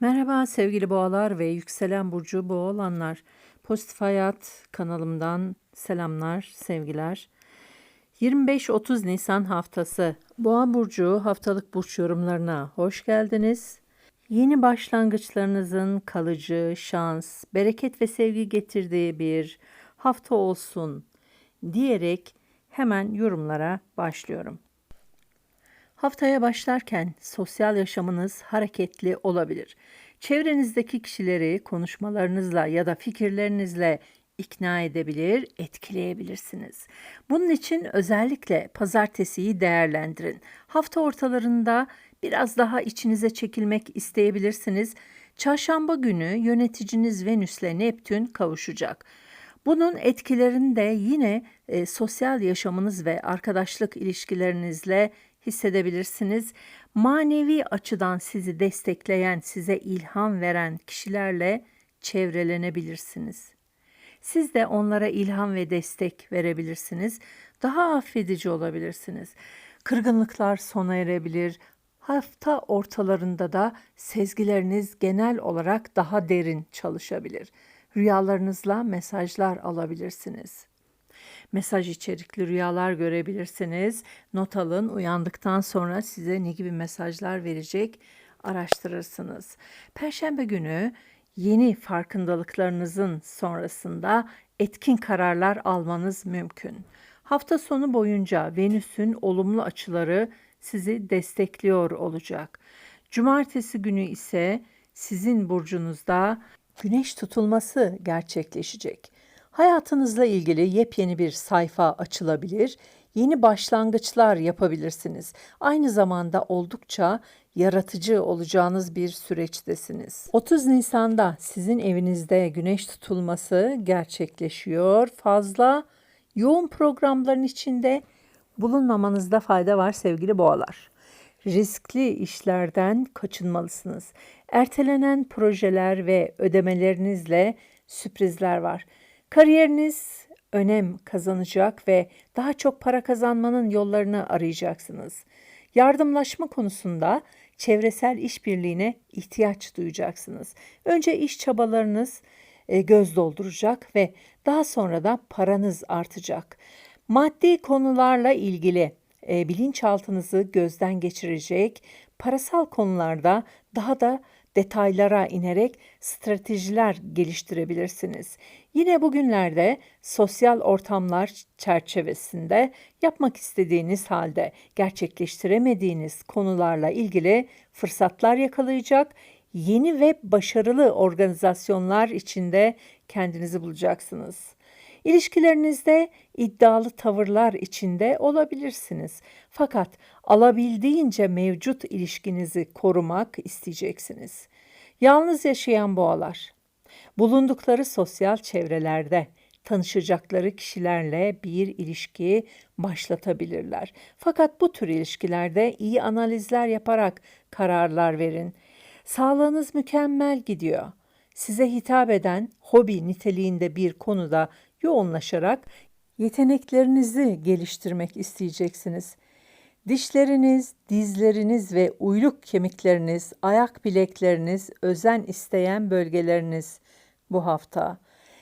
Merhaba sevgili boğalar ve yükselen burcu boğalanlar. Pozitif Hayat kanalımdan selamlar, sevgiler. 25-30 Nisan haftası Boğa burcu haftalık burç yorumlarına hoş geldiniz. Yeni başlangıçlarınızın kalıcı, şans, bereket ve sevgi getirdiği bir hafta olsun diyerek hemen yorumlara başlıyorum. Haftaya başlarken sosyal yaşamınız hareketli olabilir. Çevrenizdeki kişileri konuşmalarınızla ya da fikirlerinizle ikna edebilir, etkileyebilirsiniz. Bunun için özellikle pazartesiyi değerlendirin. Hafta ortalarında biraz daha içinize çekilmek isteyebilirsiniz. Çarşamba günü yöneticiniz Venüs'le Neptün kavuşacak. Bunun etkilerini de yine e, sosyal yaşamınız ve arkadaşlık ilişkilerinizle hissedebilirsiniz. Manevi açıdan sizi destekleyen, size ilham veren kişilerle çevrelenebilirsiniz. Siz de onlara ilham ve destek verebilirsiniz. Daha affedici olabilirsiniz. Kırgınlıklar sona erebilir. Hafta ortalarında da sezgileriniz genel olarak daha derin çalışabilir. Rüyalarınızla mesajlar alabilirsiniz mesaj içerikli rüyalar görebilirsiniz. Not alın. Uyandıktan sonra size ne gibi mesajlar verecek araştırırsınız. Perşembe günü yeni farkındalıklarınızın sonrasında etkin kararlar almanız mümkün. Hafta sonu boyunca Venüs'ün olumlu açıları sizi destekliyor olacak. Cumartesi günü ise sizin burcunuzda güneş tutulması gerçekleşecek. Hayatınızla ilgili yepyeni bir sayfa açılabilir, yeni başlangıçlar yapabilirsiniz. Aynı zamanda oldukça yaratıcı olacağınız bir süreçtesiniz. 30 Nisan'da sizin evinizde güneş tutulması gerçekleşiyor. Fazla yoğun programların içinde bulunmamanızda fayda var sevgili boğalar. Riskli işlerden kaçınmalısınız. Ertelenen projeler ve ödemelerinizle sürprizler var. Kariyeriniz önem kazanacak ve daha çok para kazanmanın yollarını arayacaksınız. Yardımlaşma konusunda çevresel işbirliğine ihtiyaç duyacaksınız. Önce iş çabalarınız e, göz dolduracak ve daha sonra da paranız artacak. Maddi konularla ilgili e, bilinçaltınızı gözden geçirecek, parasal konularda daha da detaylara inerek stratejiler geliştirebilirsiniz. Yine bugünlerde sosyal ortamlar çerçevesinde yapmak istediğiniz halde gerçekleştiremediğiniz konularla ilgili fırsatlar yakalayacak, yeni ve başarılı organizasyonlar içinde kendinizi bulacaksınız. İlişkilerinizde iddialı tavırlar içinde olabilirsiniz. Fakat alabildiğince mevcut ilişkinizi korumak isteyeceksiniz. Yalnız yaşayan boğalar bulundukları sosyal çevrelerde tanışacakları kişilerle bir ilişki başlatabilirler. Fakat bu tür ilişkilerde iyi analizler yaparak kararlar verin. Sağlığınız mükemmel gidiyor. Size hitap eden hobi niteliğinde bir konuda yoğunlaşarak yeteneklerinizi geliştirmek isteyeceksiniz. Dişleriniz, dizleriniz ve uyluk kemikleriniz, ayak bilekleriniz, özen isteyen bölgeleriniz bu hafta.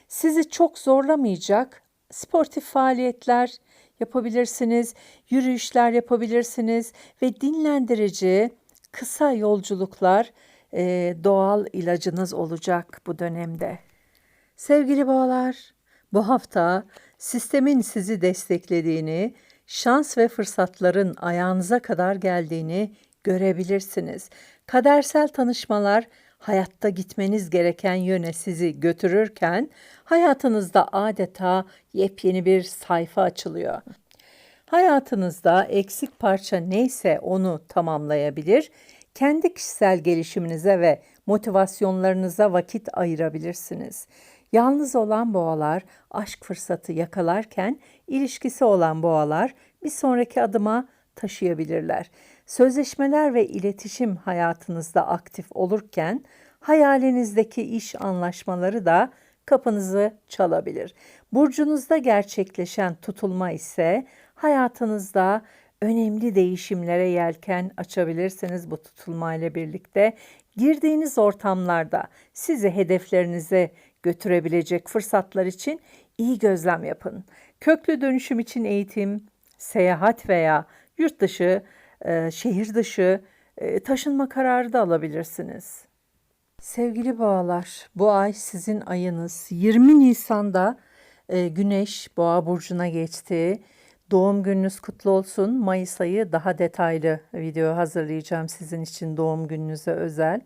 Sizi çok zorlamayacak sportif faaliyetler yapabilirsiniz, yürüyüşler yapabilirsiniz ve dinlendirici kısa yolculuklar doğal ilacınız olacak bu dönemde. Sevgili boğalar, bu hafta sistemin sizi desteklediğini, şans ve fırsatların ayağınıza kadar geldiğini görebilirsiniz. Kadersel tanışmalar hayatta gitmeniz gereken yöne sizi götürürken hayatınızda adeta yepyeni bir sayfa açılıyor. Hayatınızda eksik parça neyse onu tamamlayabilir, kendi kişisel gelişiminize ve motivasyonlarınıza vakit ayırabilirsiniz. Yalnız olan boğalar aşk fırsatı yakalarken ilişkisi olan boğalar bir sonraki adıma taşıyabilirler. Sözleşmeler ve iletişim hayatınızda aktif olurken hayalinizdeki iş anlaşmaları da kapınızı çalabilir. Burcunuzda gerçekleşen tutulma ise hayatınızda önemli değişimlere yelken açabilirsiniz bu tutulmayla birlikte. Girdiğiniz ortamlarda sizi hedeflerinize götürebilecek fırsatlar için iyi gözlem yapın. Köklü dönüşüm için eğitim, seyahat veya yurt dışı, e, şehir dışı e, taşınma kararı da alabilirsiniz. Sevgili boğalar, bu ay sizin ayınız. 20 Nisan'da e, Güneş Boğa burcuna geçti. Doğum gününüz kutlu olsun. Mayıs ayı daha detaylı video hazırlayacağım sizin için doğum gününüze özel.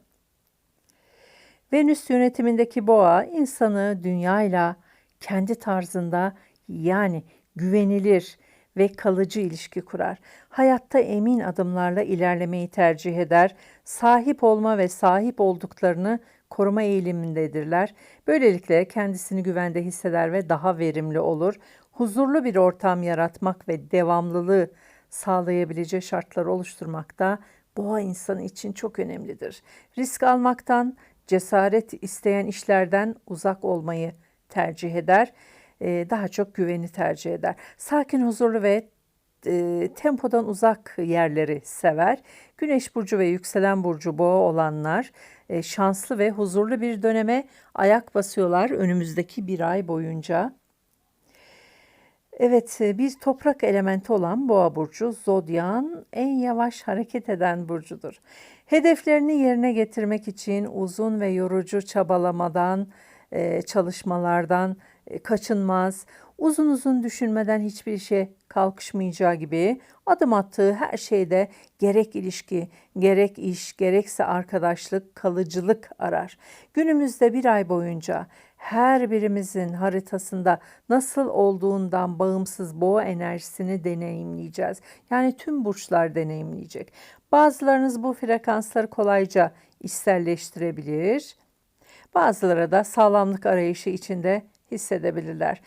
Venüs yönetimindeki boğa insanı dünyayla kendi tarzında yani güvenilir ve kalıcı ilişki kurar. Hayatta emin adımlarla ilerlemeyi tercih eder. Sahip olma ve sahip olduklarını koruma eğilimindedirler. Böylelikle kendisini güvende hisseder ve daha verimli olur. Huzurlu bir ortam yaratmak ve devamlılığı sağlayabileceği şartlar oluşturmakta boğa insanı için çok önemlidir. Risk almaktan, cesaret isteyen işlerden uzak olmayı tercih eder. Ee, daha çok güveni tercih eder. Sakin, huzurlu ve e, tempodan uzak yerleri sever. Güneş burcu ve yükselen burcu boğa olanlar e, şanslı ve huzurlu bir döneme ayak basıyorlar önümüzdeki bir ay boyunca. Evet, e, bir toprak elementi olan Boğa burcu zodyan en yavaş hareket eden burcudur. Hedeflerini yerine getirmek için uzun ve yorucu çabalamadan, e, çalışmalardan e, kaçınmaz. Uzun uzun düşünmeden hiçbir şey kalkışmayacağı gibi adım attığı her şeyde gerek ilişki, gerek iş, gerekse arkadaşlık, kalıcılık arar. Günümüzde bir ay boyunca her birimizin haritasında nasıl olduğundan bağımsız boğa enerjisini deneyimleyeceğiz. Yani tüm burçlar deneyimleyecek. Bazılarınız bu frekansları kolayca içselleştirebilir. Bazıları da sağlamlık arayışı içinde hissedebilirler.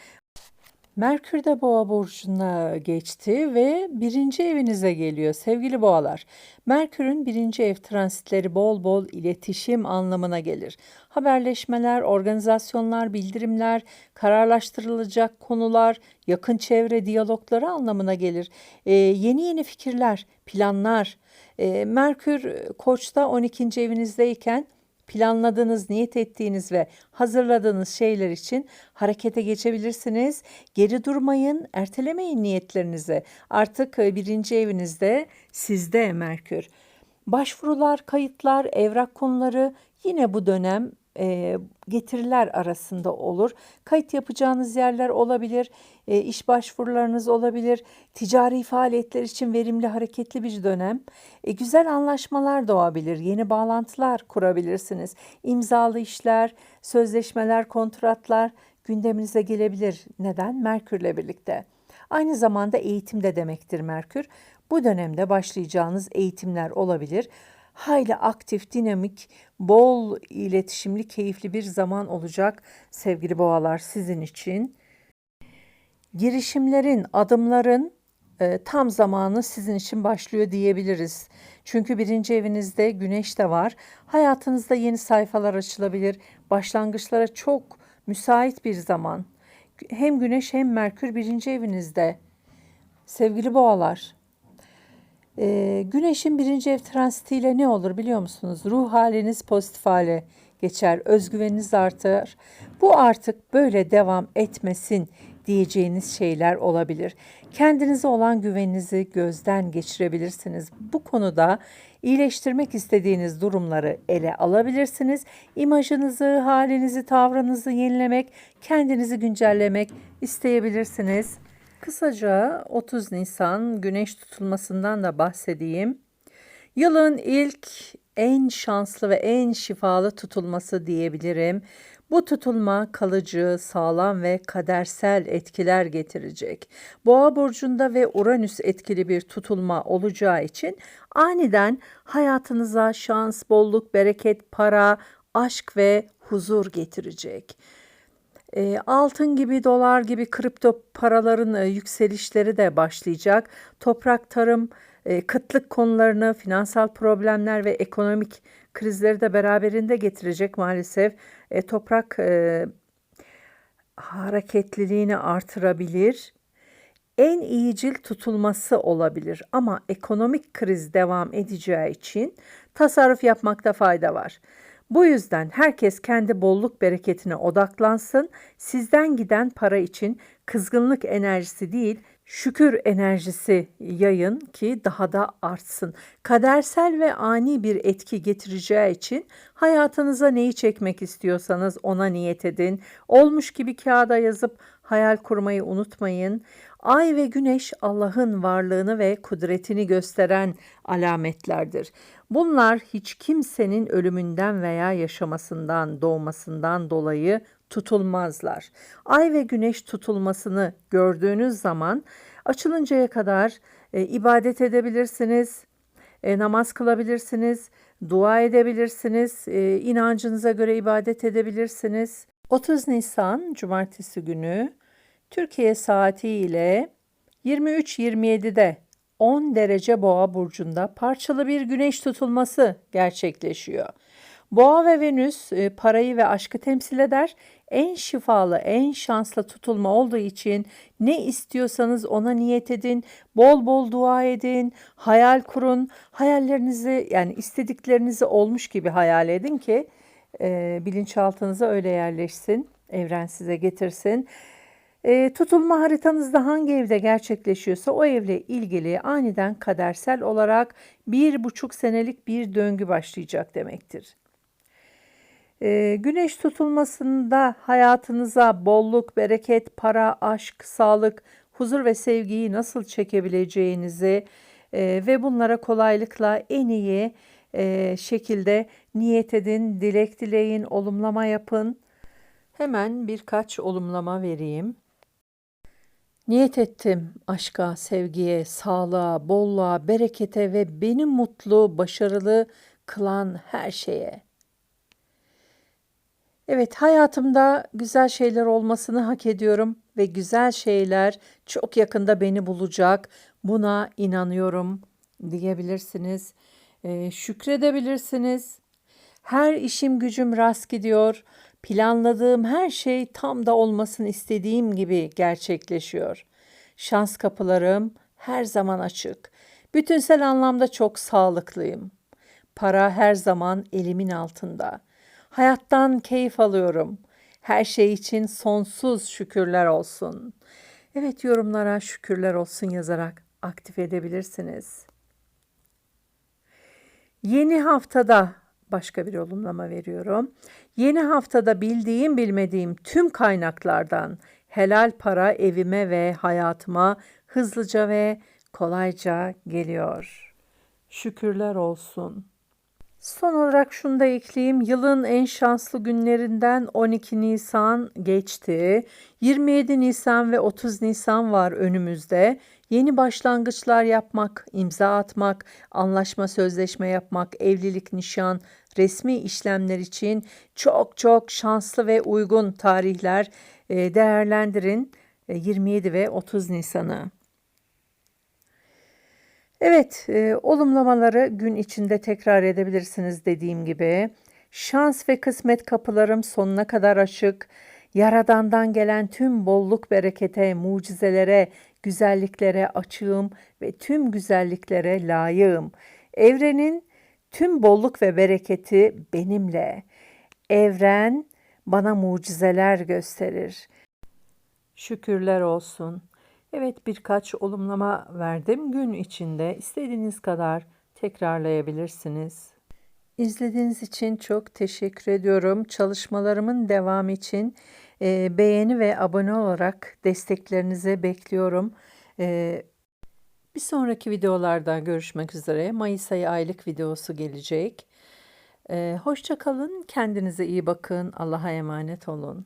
Merkür de boğa burcuna geçti ve birinci evinize geliyor sevgili boğalar. Merkür'ün birinci ev transitleri bol bol iletişim anlamına gelir. Haberleşmeler, organizasyonlar, bildirimler, kararlaştırılacak konular, yakın çevre diyalogları anlamına gelir. Ee, yeni yeni fikirler, planlar. Ee, Merkür Koç'ta 12. evinizdeyken planladığınız, niyet ettiğiniz ve hazırladığınız şeyler için harekete geçebilirsiniz. Geri durmayın, ertelemeyin niyetlerinizi. Artık e, birinci evinizde sizde Merkür. Başvurular, kayıtlar, evrak konuları yine bu dönem e, getiriler arasında olur. Kayıt yapacağınız yerler olabilir, e, iş başvurularınız olabilir, ticari faaliyetler için verimli, hareketli bir dönem. E, güzel anlaşmalar doğabilir, yeni bağlantılar kurabilirsiniz. İmzalı işler, sözleşmeler, kontratlar gündeminize gelebilir. Neden? Merkürle birlikte. Aynı zamanda eğitim de demektir Merkür. Bu dönemde başlayacağınız eğitimler olabilir hayli aktif, dinamik, bol iletişimli, keyifli bir zaman olacak sevgili boğalar sizin için. Girişimlerin, adımların e, tam zamanı sizin için başlıyor diyebiliriz. Çünkü birinci evinizde güneş de var. Hayatınızda yeni sayfalar açılabilir. Başlangıçlara çok müsait bir zaman. Hem güneş hem merkür birinci evinizde. Sevgili boğalar, ee, güneşin birinci ev transitiyle ne olur biliyor musunuz? Ruh haliniz pozitif hale geçer, özgüveniniz artar. Bu artık böyle devam etmesin diyeceğiniz şeyler olabilir. Kendinize olan güveninizi gözden geçirebilirsiniz. Bu konuda iyileştirmek istediğiniz durumları ele alabilirsiniz. İmajınızı, halinizi, tavrınızı yenilemek, kendinizi güncellemek isteyebilirsiniz. Kısaca 30 Nisan güneş tutulmasından da bahsedeyim. Yılın ilk en şanslı ve en şifalı tutulması diyebilirim. Bu tutulma kalıcı, sağlam ve kadersel etkiler getirecek. Boğa burcunda ve Uranüs etkili bir tutulma olacağı için aniden hayatınıza şans, bolluk, bereket, para, aşk ve huzur getirecek. E, altın gibi, dolar gibi kripto paraların e, yükselişleri de başlayacak. Toprak, tarım, e, kıtlık konularını, finansal problemler ve ekonomik krizleri de beraberinde getirecek maalesef. E, toprak e, hareketliliğini artırabilir. en iyicil tutulması olabilir ama ekonomik kriz devam edeceği için tasarruf yapmakta fayda var. Bu yüzden herkes kendi bolluk bereketine odaklansın. Sizden giden para için kızgınlık enerjisi değil, şükür enerjisi yayın ki daha da artsın. Kadersel ve ani bir etki getireceği için hayatınıza neyi çekmek istiyorsanız ona niyet edin. Olmuş gibi kağıda yazıp hayal kurmayı unutmayın. Ay ve güneş Allah'ın varlığını ve kudretini gösteren alametlerdir. Bunlar hiç kimsenin ölümünden veya yaşamasından, doğmasından dolayı tutulmazlar. Ay ve güneş tutulmasını gördüğünüz zaman açılıncaya kadar e, ibadet edebilirsiniz, e, namaz kılabilirsiniz, dua edebilirsiniz, e, inancınıza göre ibadet edebilirsiniz. 30 Nisan Cumartesi günü Türkiye saati ile 23.27'de 10 derece boğa burcunda parçalı bir güneş tutulması gerçekleşiyor. Boğa ve Venüs e, parayı ve aşkı temsil eder. En şifalı, en şanslı tutulma olduğu için ne istiyorsanız ona niyet edin. Bol bol dua edin, hayal kurun. Hayallerinizi yani istediklerinizi olmuş gibi hayal edin ki e, bilinçaltınıza öyle yerleşsin. Evren size getirsin. E, tutulma haritanızda hangi evde gerçekleşiyorsa o evle ilgili aniden kadersel olarak bir buçuk senelik bir döngü başlayacak demektir. E, güneş tutulmasında hayatınıza bolluk, bereket, para, aşk, sağlık, huzur ve sevgiyi nasıl çekebileceğinizi e, ve bunlara kolaylıkla en iyi e, şekilde niyet edin, dilek dileyin, olumlama yapın. Hemen birkaç olumlama vereyim. Niyet ettim aşka, sevgiye, sağlığa, bolluğa, berekete ve beni mutlu, başarılı kılan her şeye. Evet, hayatımda güzel şeyler olmasını hak ediyorum ve güzel şeyler çok yakında beni bulacak. Buna inanıyorum diyebilirsiniz. Ee, şükredebilirsiniz. Her işim gücüm rast gidiyor. Planladığım her şey tam da olmasını istediğim gibi gerçekleşiyor. Şans kapılarım her zaman açık. Bütünsel anlamda çok sağlıklıyım. Para her zaman elimin altında. Hayattan keyif alıyorum. Her şey için sonsuz şükürler olsun. Evet yorumlara şükürler olsun yazarak aktif edebilirsiniz. Yeni haftada başka bir olumlama veriyorum. Yeni haftada bildiğim bilmediğim tüm kaynaklardan helal para evime ve hayatıma hızlıca ve kolayca geliyor. Şükürler olsun. Son olarak şunu da ekleyeyim. Yılın en şanslı günlerinden 12 Nisan geçti. 27 Nisan ve 30 Nisan var önümüzde. Yeni başlangıçlar yapmak, imza atmak, anlaşma sözleşme yapmak, evlilik, nişan, resmi işlemler için çok çok şanslı ve uygun tarihler e, değerlendirin 27 e, ve 30 Nisan'ı. Evet, e, olumlamaları gün içinde tekrar edebilirsiniz dediğim gibi. Şans ve kısmet kapılarım sonuna kadar açık. Yaradandan gelen tüm bolluk berekete, mucizelere, güzelliklere açığım ve tüm güzelliklere layığım. Evrenin tüm bolluk ve bereketi benimle. Evren bana mucizeler gösterir. Şükürler olsun. Evet birkaç olumlama verdim. Gün içinde istediğiniz kadar tekrarlayabilirsiniz. İzlediğiniz için çok teşekkür ediyorum. Çalışmalarımın devamı için e, beğeni ve abone olarak desteklerinizi bekliyorum. E, bir sonraki videolarda görüşmek üzere. Mayıs ayı aylık videosu gelecek. E, hoşça kalın, kendinize iyi bakın, Allah'a emanet olun.